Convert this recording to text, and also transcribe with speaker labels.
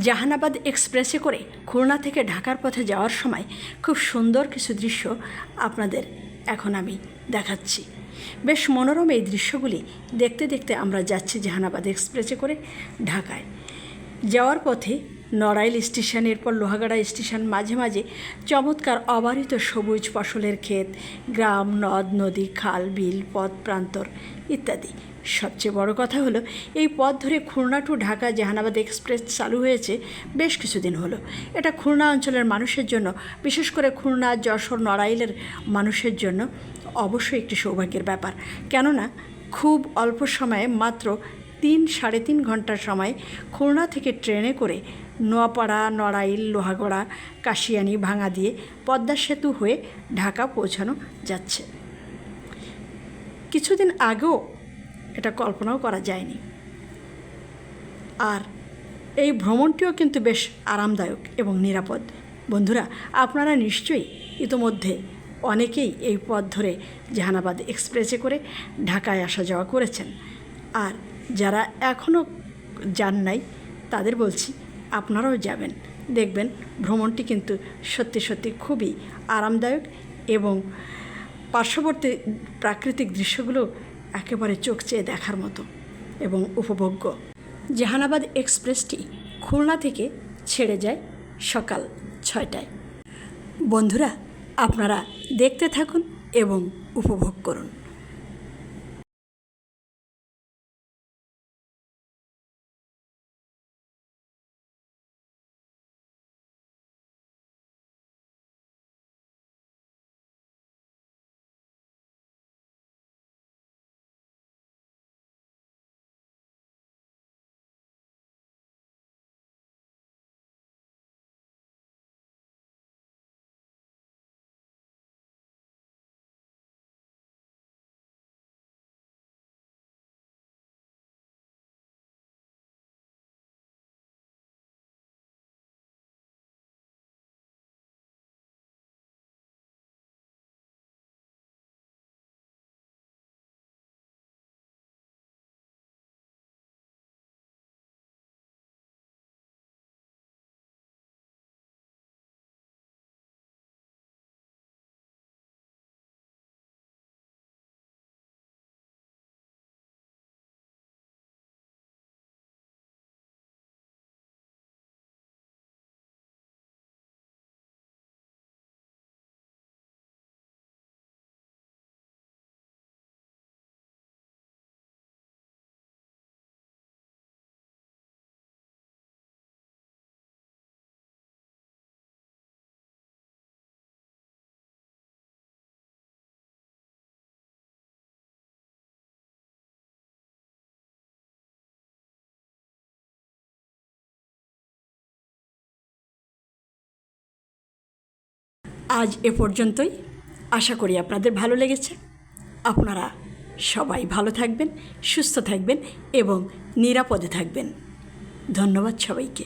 Speaker 1: জাহানাবাদ এক্সপ্রেসে করে খুলনা থেকে ঢাকার পথে যাওয়ার সময় খুব সুন্দর কিছু দৃশ্য আপনাদের এখন আমি দেখাচ্ছি। বেশ মনোরম এই দৃশ্যগুলি দেখতে দেখতে আমরা যাচ্ছি জাহানাবাদ এক্সপ্রেসে করে ঢাকায়। যাওয়ার পথে নড়াইল স্টেশনের পর লোহাগাড়া স্টেশন, মাঝে মাঝে চমৎকার অবারিত সবুজ ফসলের ক্ষেত, গ্রাম, নদ, নদী, খাল, বিল, পথ প্রান্তর ইত্যাদি। সবচেয়ে বড় কথা হলো, এই পথ ধরে খুলনা টু ঢাকা জাহানাবাদ এক্সপ্রেস চালু হয়েছে বেশ কিছুদিন হলো। এটা খুলনা অঞ্চলের মানুষের জন্য, বিশেষ করে খুলনা, যশোর, নড়াইলের মানুষের জন্য অবশ্যই একটি সৌভাগ্যের ব্যাপার। কেননা, খুব অল্প সময়ে মাত্র তিন সাড়ে তিন ঘণ্টার সময় খুলনা থেকে ট্রেনে করে নোয়াপাড়া, নড়াইল, লোহাগড়া, কাশিয়ানি, ভাঙা দিয়ে পদ্মা সেতু হয়ে ঢাকা পৌঁছানো যাচ্ছে। কিছুদিন আগেও এটা কল্পনাও করা যায়নি। আর এই ভ্রমণটিও কিন্তু বেশ আরামদায়ক এবং নিরাপদ। বন্ধুরা, আপনারা নিশ্চয়ই ইতোমধ্যে অনেকেই এই পথ ধরে জাহানাবাদ এক্সপ্রেসে করে ঢাকায় আসা যাওয়া করেছেন। আর যারা এখনও যান নাই, তাদের বলছি আপনারাও যাবেন। দেখবেন ভ্রমণটি কিন্তু সত্যি সত্যি খুবই আরামদায়ক এবং পার্শ্ববর্তী প্রাকৃতিক দৃশ্যগুলো একেবারে চোখ চেয়ে দেখার মতো এবং উপভোগ্য। জাহানাবাদ এক্সপ্রেসটি খুলনা থেকে ছেড়ে যায় সকাল ছয়টায়। বন্ধুরা, আপনারা দেখতে থাকুন এবং উপভোগ করুন। আজ এ পর্যন্তই। আশা করি আপনাদের ভালো লেগেছে। আপনারা সবাই ভালো থাকবেন, সুস্থ থাকবেন এবং নিরাপদে থাকবেন। ধন্যবাদ সবাইকে।